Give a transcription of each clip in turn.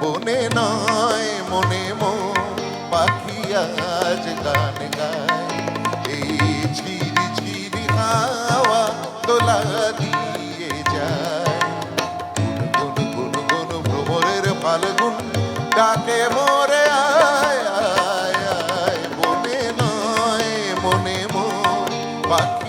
বনে নয়, মনে মন। পাখি আজ গান গায়। এই ঝিরি ঝিরি হাওয়া দোলা দিয়ে যায়। গুন গুন গুন ভ্রমরের ফাল্গুন ডাকে মোরে। আয় আয় আয় বনে নয়, মনে মন। পাখি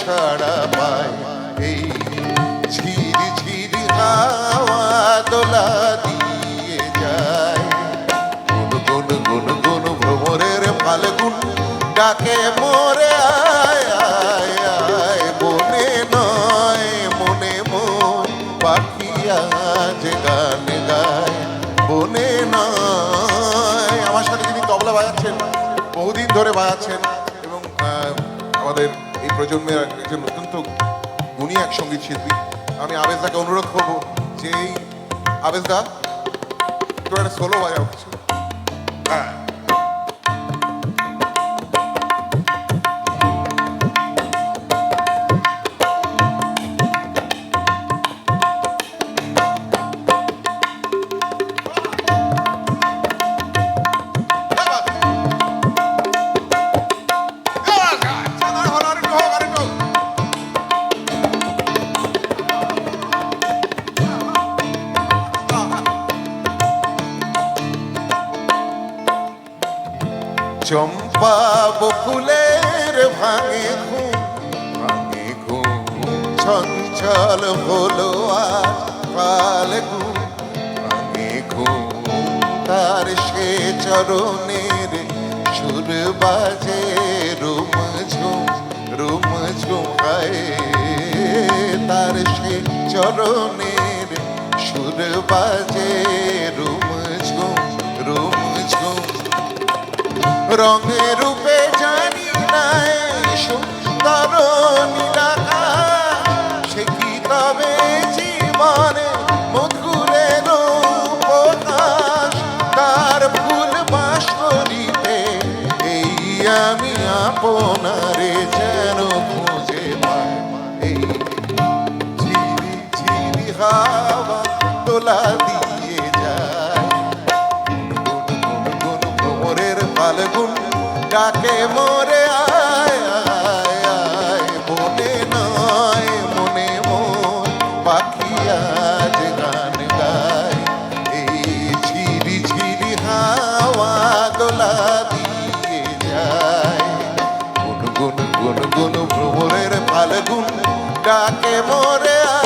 সাড়া পায়। এই ঝিরি ঝিরি হাওয়া দোলা দিয়ে যায়। গুন গুন গুন গুন ভ্রমরের ফাল্গুন ডাকে, মোরে আয় আয় আয় নয়, মনে মন গায়। নয়। আমার সাথে যিনি তবলা বাজাচ্ছেন, বহুদিন ধরে বাজাচ্ছেন এবং আমাদের এই প্রজন্মের একজন অত্যন্ত গুণী এক সংগীত শিল্পী। আমি আবেশদাকে অনুরোধ করব যে এই আবেশদা তোর একটা সোলো বাজাও কিছু। হ্যাঁ। চম্পা বকুলের ভাঙে ঘুম ভাঙে ঘুম। চঞ্চল হলো আর কাল ঘুম, ভাঙে ঘুম। তার সে চরণের সুর বাজে রুম ঝুম রুম ঝুম তার সে চরণের সুর বাজে রুম রঙে রূপে জানি নাই, সুন্দর সে কি তবে জীবনে তার ফুল বাসরিতে এই আমি আপনারে যেন খুঁজে পাই। এই ফালগুন ডাকে মোরে, আয় আয় আয় মনে নয়, মনে মন আজ গান গায়। এই ঝিরি ঝিরি হাওয়া গোলা দিয়ে যায়। ডাকে মোরে আয়